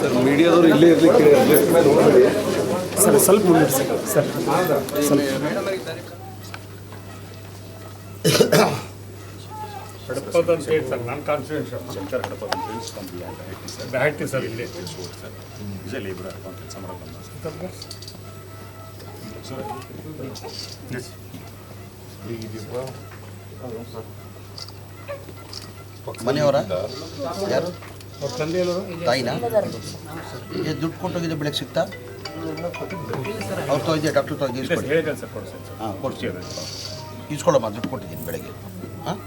Sir ಮೀಡಿಯಾದವರು ಇಲ್ಲೇ ಇರಲಿಕ್ಕೆ sir ಸ್ವಲ್ಪ ಮುಂದೆ ಸರ್ ಸರ್ ಹಡಪದ ಅಂತ ಹೇಳಿ ಸರ್ ನಾನು ಕಾನ್ಫಿಡೆನ್ಸ್ ಶಂಕರ್ ಹಡಪದ ಅಂತ ಹೇಳಿ ಕಂಪ್ನಿ ಬ್ಯಾಟಿ ಸರ್ ಇಲ್ಲೇ ಸರ್ ವಿಜಯ್ ಲೇಬರ್ ಅಂತ ಕೆಲಸ ಮಾಡಕ್ಕೆ ಬಂದ ಸರ್ ಎಸ್ ಮನೆಯವರ? ಯಾರು? ತಾಯಿನಾ? ಏ ದುಡ್ಡು ಕೊಟ್ಟೋಗಿದೆ ಬೆಳಗ್ಗೆ ಸಿಗ್ತಾ? ಅವ್ರು ತೊಯ್ದೆ ಡಾಕ್ಟ್ರ್ ತೊಯ್ದು ಇಸ್ಕೊಡಿ ಹಾಂ ಕೊಡ್ತೀವಿ ಇಸ್ಕೊಳ್ಳಮ್ಮ ದುಡ್ಡು ಕೊಟ್ಟಿದ್ದೀನಿ ಬೆಳಗ್ಗೆ. ಹಾಂ?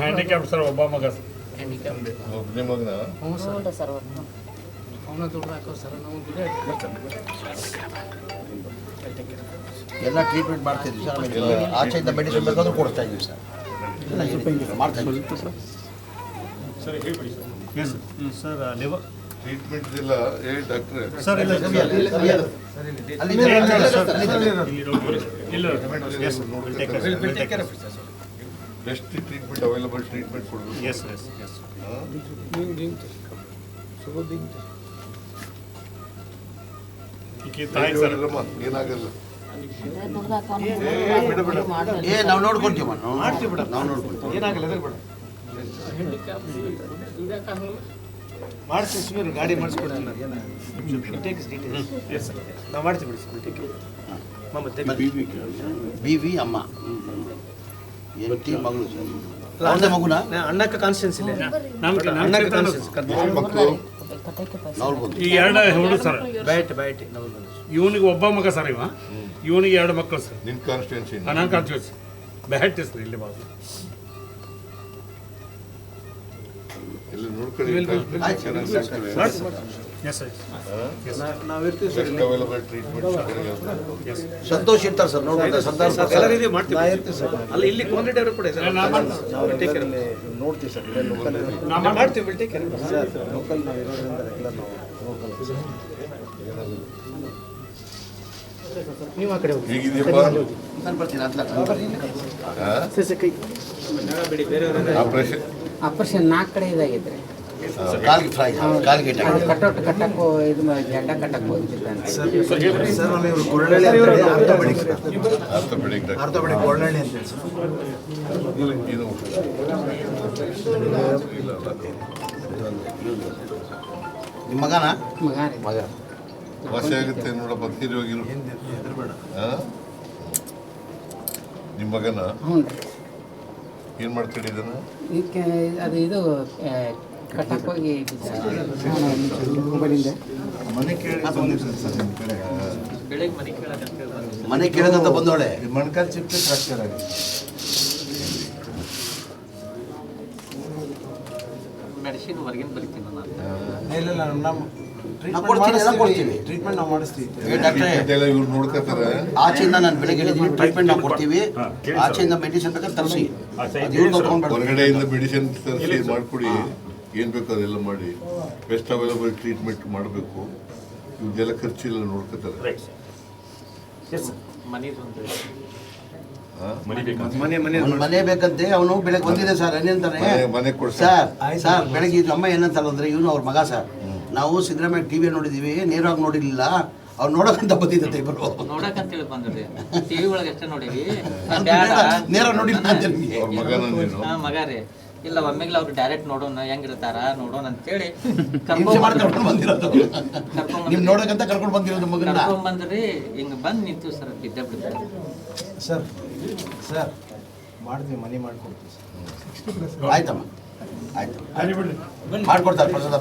ಹ್ಯಾಂಡಿಕ್ಯಾಪ್ ಸರ್ ಒಬ್ಬ ಮಗ ಒಬ್ಬನೇ ಮಗನ? ಹ್ಞೂ ಸರ್. ಸರ್ ಅವನ ದುಡ್ಡು ಹಾಕೋ ಸರ್ ನಾವು ದುಡ್ಡು ಎಲ್ಲ ಟ್ರೀಟ್ಮೆಂಟ್ ಮಾಡ್ತಿದ್ವಿ ಸರ್ ಆಮೇಲೆ ಆಚೆಯಿಂದ ಮೆಡಿಸಿನ್ ಬೇಕಾದ್ರೂ ಕೊಡ್ತಾ ಇದ್ವಿ ಸರ್. ಎಲ್ಲ ಇದೆ. ಮಾಡ್ತಾ ಇದ್ವಿ. ಸರ್ ಹೇಳ್ಬಿಡಿ sir. Yes sir liver treatment ಇಲ್ಲ ಏ ಡಾಕ್ಟ್ರೆ. ಸರ್ ಇಲ್ಲ ಅಲ್ಲಿ ಇಲ್ಲ yes will take care best treatment available treatment ಕೊಡಬೇಕು. ಎಸ್ ಎಸ್ ಎಸ್ ಏನಾಗಲ್ಲ. ಏ ನಾವು ನೋಡ್ಕೊಂತೀವಿ ನಾವು ನಾವು ನೋಡ್ಕೊಂತೀವಿ. ಮಾಡ್ತೀವಿ ಸುಮ್ಮನೆ ಗಾಡಿ ಮಾಡಿಸ್ಕೊಡ್ತೀನಿ ನಾನು ಟೇಕ್ಸ್ ಡೀಟೇಲ್ಸ್ ನಾವು ಮಾಡ್ತೀವಿ ಬಿಡಿ ಸರ್ ಟೇಕ್ ಮತ್ತೆ ಬಿ ವಿ ಅಮ್ಮ. ಹೆಂಡತಿ ಮಗಳು. ಅವ್ರದ್ದೇ ಮಗುನ? ಅಣ್ಣಕ್ಕೆ ಕಾನ್ಸ್ಟೆನ್ಸ್ ಇಲ್ಲ ಅಣ್ಣಕ್ಕೆ ಕಾನ್ಸ್ಟೆನ್ಸ್ ಮಕ್ಕಳು. ಹುಡುಗ ಸರ್. ಇವನಿಗೆ ಒಬ್ಬ ಮಗ ಸರ್ ಇವ. ಇವನಿಗೆ ಎರಡು ಮಕ್ಕಳು ಸರ್. ನಿನ್ ಕಾನ್ಸ್ಟಿಟ್ಯೂನ್ಸಿ ಬ್ಯಾಟಿ ಸರ್ ಇಲ್ಲಿ ಬಾಬು. ಟ್ರೀಟ್ಮೆಂಟ್ ಎಸ್ ಸಂತೋಷ್ ಇರ್ತಾರೆ ಸರ್ ನೋಡ್ತಾರೆ ಸರ್ ಅಲ್ಲ ಇಲ್ಲಿ ಕ್ವಾಲಿಟಿ ಅವರು ಕೂಡ. ನಾವು ನೋಡ್ತೀವಿ ಸರ್. ಮಾಡ್ತೀವಿ will take care sir local ನಾವು ಇರೋದ್ರಿಂದ ರೆಗ್ಯುಲರ್ ನಾವು ನೀವು ಆ ಕಡೆ ಹೋಗಿ. ನಾನು ಬರ್ತೀನಿ ಅಂತ ಆಪರೇಷನ್ ಆಪರೇಷನ್ ನಾಲ್ಕು ಕಡೆ ಇದಾಗಿದ್ರೆ. ಕಟ್ಟೋಟ್ ಕಟ್ಟಕ್ಕೂ ಇದು ಜಂಡ ಕಟ್ಟಕ್ಕೆ ಹೋಗಿದ್ದಾನೆ ಸರ್ ನಮ್ಮ ಮಗನ? ಮಗ ಮಗ. ವಾಸಿ ಆಗುತ್ತೆ ನೋಡಪ್ಪ ತೀರಿ? ನಿಮ್ಮ ಮಗನ? ಹ್ಞೂ ರೀ. ಏನ್ ಮಾಡ್ತೀರಿ ಇದನ್ನ? ಇದಕ್ಕೆ ಅದು ಇದು ಕಟ್ಟಕ್ಕೆ ಹೋಗಿ ಮೊಬೈಲಿಂದ ಮನೆ ಕೇಳದಂತ ಬಂದೋಳೆ ಮೊಣಕಾಲು ಚಿಪ್ಪೆ ಫ್ರಾಕ್ಚರ್ ಆಗಿದೆ ಮೆಡಿಸಿನ್ ಹೊರಗಿನ ಬರಿತೀನಿ ನಾನು. ಇಲ್ಲ ಇಲ್ಲ ನಮ್ಮ ಟ್ರೀಟ್ಮೆಂಟ್ ನಾವು ಮಾಡಿಸ್ತೀವಿ. ಏ ಡಾಕ್ಟ್ರೇ ಇದೆಲ್ಲ ಇವ್ರು ನೋಡ್ಕೊತಾರೆ. ಆಚೆಯಿಂದ ನಾನು ಬೆಳಗ್ಗೆ ಹೇಳಿದ್ದೀನಿ ಟ್ರೀಟ್ಮೆಂಟ್ ನಾವು ಕೊಡ್ತೀವಿ. ಆಚೆಯಿಂದ ಮೆಡಿಸಿನ್ ಬೇಕಾದ್ರೆ ತರಿಸಿ. ಹೊರಗಡೆಯಿಂದ ಮೆಡಿಸಿನ್ ತರಿಸಿ ಮಾಡಿಕೊಡಿ. ಏನು ಬೇಕೋ ಅದೆಲ್ಲ ಮಾಡಿ. ಬೆಸ್ಟ್ ಅವೈಲಬಲ್ ಟ್ರೀಟ್ಮೆಂಟ್ ಮಾಡಬೇಕು. ಇದೆಲ್ಲ ಖರ್ಚಿಲ್ಲ ನೋಡ್ಕೋತಾರೆ? ಮನಿ ಬೇಕಾ? ಮನೆ ಮನೆ ಒಂದು ಮನೆ ಬೇಕಂತೆ ಅವನು ಬೆಳಗ್ಗೆ ಬಂದಿದೆ ಸರ್. ಏನಂತಾನೆ ಮನೆ ಮನೆ ಕೊಡ್ಸಿ ಸರ್ ಸರ್ ಬೆಳಗ್ಗೆ ಅಮ್ಮ ಏನಂತಾರೆ ಅಂದ್ರೆ ಇವನು ಅವ್ರ ಮಗ ಸರ್. ನಾವು ಸಿದ್ದರಾಮಯ್ಯ ಟಿವಿ ನೋಡಿದೀವಿ ನೇರವಾಗಿ ನೋಡಿರ್ಲಿಲ್ಲ. ಅವ್ರು ನೋಡೋಕಂತ ಬಂದಿದ್ದಂತೆ ಇಬ್ಬರು ನೋಡಕಂತೇಳಿ ಬಂದ್ರಿ ಟಿವಿ ಒಳಗೆ ಎಷ್ಟೇ ನೋಡಿವಿ ನೇರ ನೋಡಿಲ್ಲ ಅಂತ ನಿಮಗೆ. ಮಗ ರೀ. ಇಲ್ಲ ಒಮ್ಮೆಗ್ಲ ಅವ್ರು ಡೈರೆಕ್ಟ್ ನೋಡೋಣ ಹೆಂಗಿರ್ತಾರ ನೋಡೋಣ ಅಂತೇಳಿ ಕರ್ಕೊಂಡ್ ಬಂದಿರೋದು. ನಿಮ್ ನೋಡಕ್ಕಂತ ಕರ್ಕೊಂಡು ಬಂದಿರೋದು ಮಗನ ಕರ್ಕೊಂಡ್ ಬಂದ್ರಿ ಹಿಂಗ್ ಬಂದ್ ನಿಂತು ಸರ್ ಬಿದ್ದೆ ಬಿಡ್ತಾರೆ ಸರ್ ಸರ್ ಮಾಡ್ತೀವಿ ಮನಿ ಮಾಡ್ಕೊಡ್ತೀವಿ ಸರ್. ಆಯ್ತಮ್ಮ. ಆಯ್ತು. ಮಾಡ್ಕೊಡ್ತಾರೆ ಪ್ರಸಾದ.